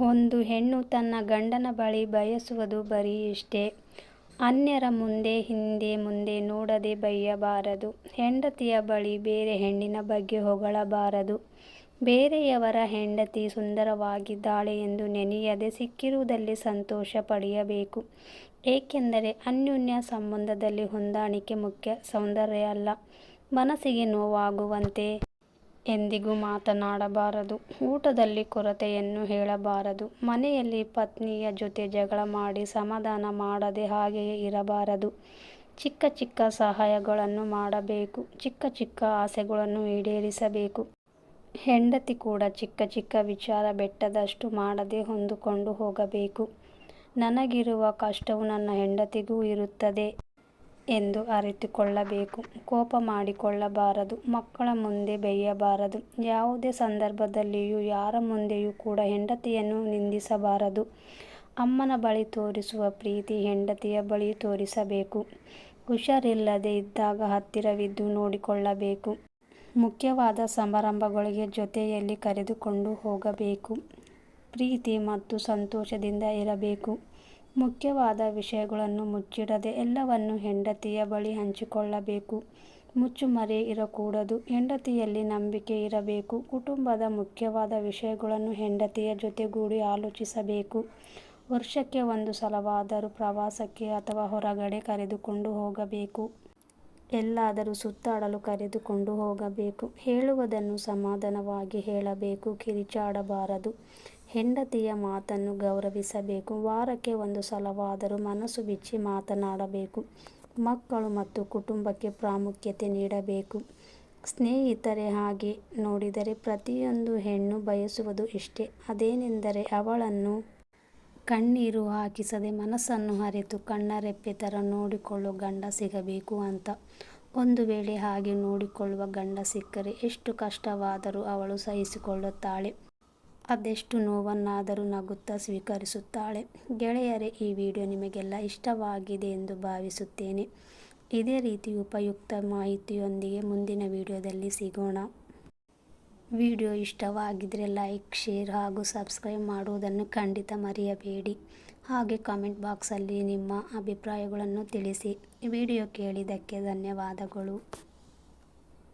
ಒಂದು ಹೆಣ್ಣು ತನ್ನ ಗಂಡನ ಬಳಿ ಬಯಸುವುದು ಬರೀ ಇಷ್ಟೇ. ಅನ್ಯರ ಮುಂದೆ ಹಿಂದೆ ಮುಂದೆ ನೋಡದೆ ಬೈಯಬಾರದು. ಹೆಂಡತಿಯ ಬಳಿ ಬೇರೆ ಹೆಣ್ಣಿನ ಬಗ್ಗೆ ಹೊಗಳಬಾರದು. ಬೇರೆಯವರ ಹೆಂಡತಿ ಸುಂದರವಾಗಿದ್ದಾಳೆ ಎಂದು ನೆನೆಯದೆ ಸಿಕ್ಕಿರುವುದಲ್ಲಿ ಸಂತೋಷ ಪಡೆಯಬೇಕು. ಏಕೆಂದರೆ ಅನ್ಯೋನ್ಯ ಸಂಬಂಧದಲ್ಲಿ ಹೊಂದಾಣಿಕೆ ಮುಖ್ಯ, ಸೌಂದರ್ಯ ಅಲ್ಲ. ಮನಸ್ಸಿಗೆ ನೋವಾಗುವಂತೆ ಎಂದಿಗೂ ಮಾತನಾಡಬಾರದು. ಊಟದಲ್ಲಿ ಕೊರತೆಯನ್ನು ಹೇಳಬಾರದು. ಮನೆಯಲ್ಲಿ ಪತ್ನಿಯ ಜೊತೆ ಜಗಳ ಮಾಡಿ ಸಮಾಧಾನ ಮಾಡದೆ ಹಾಗೆಯೇ ಇರಬಾರದು. ಚಿಕ್ಕ ಚಿಕ್ಕ ಸಹಾಯಗಳನ್ನು ಮಾಡಬೇಕು. ಚಿಕ್ಕ ಚಿಕ್ಕ ಆಸೆಗಳನ್ನು ಈಡೇರಿಸಬೇಕು. ಹೆಂಡತಿ ಕೂಡ ಚಿಕ್ಕ ಚಿಕ್ಕ ವಿಚಾರ ಬೆಟ್ಟದಷ್ಟು ಮಾಡದೆ ಹೊಂದಿಕೊಂಡು ಹೋಗಬೇಕು. ನನಗಿರುವ ಕಷ್ಟವು ನನ್ನ ಹೆಂಡತಿಗೂ ಇರುತ್ತದೆ ಎಂದು ಅರಿತುಕೊಳ್ಳಬೇಕು. ಕೋಪ ಮಾಡಿಕೊಳ್ಳಬಾರದು. ಮಕ್ಕಳ ಮುಂದೆ ಬೈಯಬಾರದು. ಯಾವುದೇ ಸಂದರ್ಭದಲ್ಲಿಯೂ ಯಾರ ಮುಂದೆಯೂ ಕೂಡ ಹೆಂಡತಿಯನ್ನು ನಿಂದಿಸಬಾರದು. ಅಮ್ಮನ ಬಳಿ ತೋರಿಸುವ ಪ್ರೀತಿ ಹೆಂಡತಿಯ ಬಳಿ ತೋರಿಸಬೇಕು. ಹುಷಾರಿಲ್ಲದೆ ಇದ್ದಾಗ ಹತ್ತಿರವಿದ್ದು ನೋಡಿಕೊಳ್ಳಬೇಕು. ಮುಖ್ಯವಾದ ಸಮಾರಂಭಗಳಿಗೆ ಜೊತೆಯಲ್ಲಿ ಕರೆದುಕೊಂಡು ಹೋಗಬೇಕು. ಪ್ರೀತಿ ಮತ್ತು ಸಂತೋಷದಿಂದ ಇರಬೇಕು. ಮುಖ್ಯವಾದ ವಿಷಯಗಳನ್ನು ಮುಚ್ಚಿಡದೆ ಎಲ್ಲವನ್ನು ಹೆಂಡತಿಯ ಬಳಿ ಹಂಚಿಕೊಳ್ಳಬೇಕು. ಮುಚ್ಚುಮರೆ ಇರಕೂಡದು. ಹೆಂಡತಿಯಲ್ಲಿ ನಂಬಿಕೆ ಇರಬೇಕು. ಕುಟುಂಬದ ಮುಖ್ಯವಾದ ವಿಷಯಗಳನ್ನು ಹೆಂಡತಿಯ ಜೊತೆಗೂಡಿ ಆಲೋಚಿಸಬೇಕು. ವರ್ಷಕ್ಕೆ ಒಂದು ಸಲವಾದರೂ ಪ್ರವಾಸಕ್ಕೆ ಅಥವಾ ಹೊರಗಡೆ ಕರೆದುಕೊಂಡು ಹೋಗಬೇಕು. ಎಲ್ಲಾದರೂ ಸುತ್ತಾಡಲು ಕರೆದುಕೊಂಡು ಹೋಗಬೇಕು. ಹೇಳುವುದನ್ನು ಸಮಾಧಾನವಾಗಿ ಹೇಳಬೇಕು. ಕಿರುಚಾಡಬಾರದು. ಹೆಂಡತಿಯ ಮಾತನ್ನು ಗೌರವಿಸಬೇಕು. ವಾರಕ್ಕೆ ಒಂದು ಸಲವಾದರೂ ಮನಸ್ಸು ಬಿಚ್ಚಿ ಮಾತನಾಡಬೇಕು. ಮಕ್ಕಳು ಮತ್ತು ಕುಟುಂಬಕ್ಕೆ ಪ್ರಾಮುಖ್ಯತೆ ನೀಡಬೇಕು. ಸ್ನೇಹಿತರೆ ಹಾಗೆ ನೋಡಿದರೆ ಪ್ರತಿಯೊಂದು ಹೆಣ್ಣು ಬಯಸುವುದು ಇಷ್ಟೇ. ಅದೇನೆಂದರೆ ಅವಳನ್ನು ಕಣ್ಣೀರು ಹಾಕಿಸದೆ ಮನಸ್ಸನ್ನು ಅರಿತು ಕಣ್ಣರೆಪ್ಪೆ ಥರ ನೋಡಿಕೊಳ್ಳುವ ಗಂಡ ಸಿಗಬೇಕು ಅಂತ. ಒಂದು ವೇಳೆ ಹಾಗೆ ನೋಡಿಕೊಳ್ಳುವ ಗಂಡ ಸಿಕ್ಕರೆ ಎಷ್ಟು ಕಷ್ಟವಾದರೂ ಅವಳು ಸಹಿಸಿಕೊಳ್ಳುತ್ತಾಳೆ. ಅದೆಷ್ಟು ನೋವನ್ನಾದರೂ ನಗುತ್ತಾ ಸ್ವೀಕರಿಸುತ್ತಾಳೆ. ಗೆಳೆಯರೇ ಈ ವಿಡಿಯೋ ನಿಮಗೆಲ್ಲ ಇಷ್ಟವಾಗಿದೆ ಎಂದು ಭಾವಿಸುತ್ತೇನೆ. ಇದೇ ರೀತಿ ಉಪಯುಕ್ತ ಮಾಹಿತಿಯೊಂದಿಗೆ ಮುಂದಿನ ವಿಡಿಯೋದಲ್ಲಿ ಸಿಗೋಣ. ವಿಡಿಯೋ ಇಷ್ಟವಾಗಿದ್ದರೆ ಲೈಕ್, ಶೇರ್ ಹಾಗೂ ಸಬ್ಸ್ಕ್ರೈಬ್ ಮಾಡುವುದನ್ನು ಖಂಡಿತ ಮರೆಯಬೇಡಿ. ಹಾಗೆ ಕಾಮೆಂಟ್ ಬಾಕ್ಸಲ್ಲಿ ನಿಮ್ಮ ಅಭಿಪ್ರಾಯಗಳನ್ನು ತಿಳಿಸಿ. ವಿಡಿಯೋ ಕೇಳಿದ್ದಕ್ಕೆ ಧನ್ಯವಾದಗಳು.